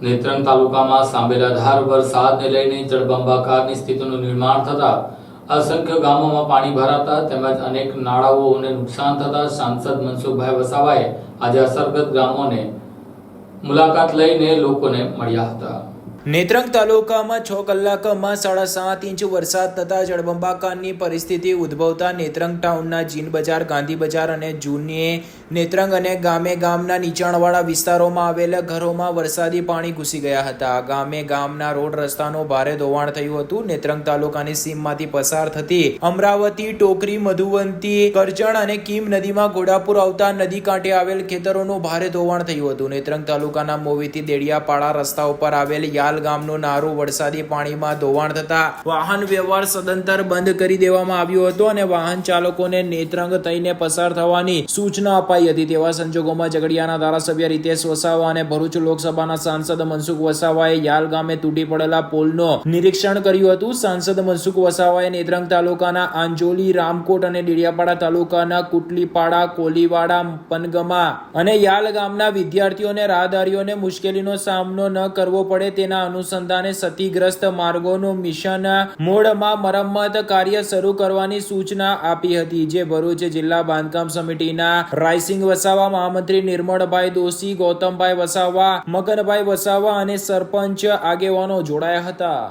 નેત્રંગ તાલુકામાં સાંબેલાધાર વરસાદને લઈને જળબંબાકારની સ્થિતિનું નિર્માણ થતા અસંખ્ય ગામોમાં પાણી ભરાતા તેમજ અનેક નાળાઓને નુકસાન થતા સાંસદ મનસુખભાઈ વસાવાએ આજે અસરગ્રસ્ત ગામોને મુલાકાત લઈને લોકોને મળ્યા હતા. નેત્રંગ તાલુકામાં છ કલાકમાં સાડા સાત ઇંચ વરસાદ થતા જળબંબાકારની પરિસ્થિતિ ઉદ્ભવતા નેત્રંગ ટાઉનના જીન બજાર, ગાંધી બજાર અને જૂની નેત્રંગ અને ગામે ગામના નીચાણવાળા વિસ્તારોમાં આવેલા ઘરોમાં વરસાદી પાણી ઘૂસી ગયા હતા. ગામે ગામના રોડ રસ્તાનો ભારે ધોવાણ થયું હતું. નેત્રંગ તાલુકાની સીમમાંથી પસાર થતી અમરાવતી, ટોકરી, મધુવંતી, કરજણ અને કીમ નદીમાં ઘોડાપુર આવતા નદી કાંઠે આવેલ ખેતરોનું ભારે ધોવાણ થયું હતું. નેત્રંગ તાલુકાના મોવીથી દેડિયાપાડા રસ્તા ઉપર આવેલ યાલ ગામનું નારું વરસાદી પાણીમાં ધોવાણ થતા વાહન વ્યવહાર સદંતર બંધ કરી દેવામાં આવ્યો હતો અને વાહન ચાલકોને નેત્રંગ થઈને પસાર થવાની સૂચના અપાઈ હતી. તેવા સંજોગોમાં ઝઘડિયાના ધારાસભ્ય રીતેશ વસાવા અને ભરૂચ લોકસભાના સાંસદ મનસુખ વસાવાએ યાલ ગામે તૂટી પડેલા પુલનો નિરીક્ષણ કર્યું હતું. સાંસદ મનસુખ વસાવાએ નેત્રંગ તાલુકાના આંજોલી, રામકોટ અને ડેડિયાપાડા તાલુકાના કુટલીપાડા, કોલીવાડા, પનગમા અને યાલ ગામના વિદ્યાર્થીઓને રાહદારીઓને મુશ્કેલીનો સામનો ન કરવો પડે તેના અનુસંધાને ક્ષતિગ્રસ્ત માર્ગોનું મિશન મોડમાં મરમ્મત કાર્ય શરૂ કરવાની સૂચના આપી હતી, જે ભરૂચ જિલ્લા બાંધકામ સમિતિના રાયસિંગ વસાવા, મહામંત્રી નિર્મળભાઈ દોશી, ગૌતમભાઈ વસાવા, મગનભાઈ વસાવા અને સરપંચ આગેવાનો જોડાયા હતા.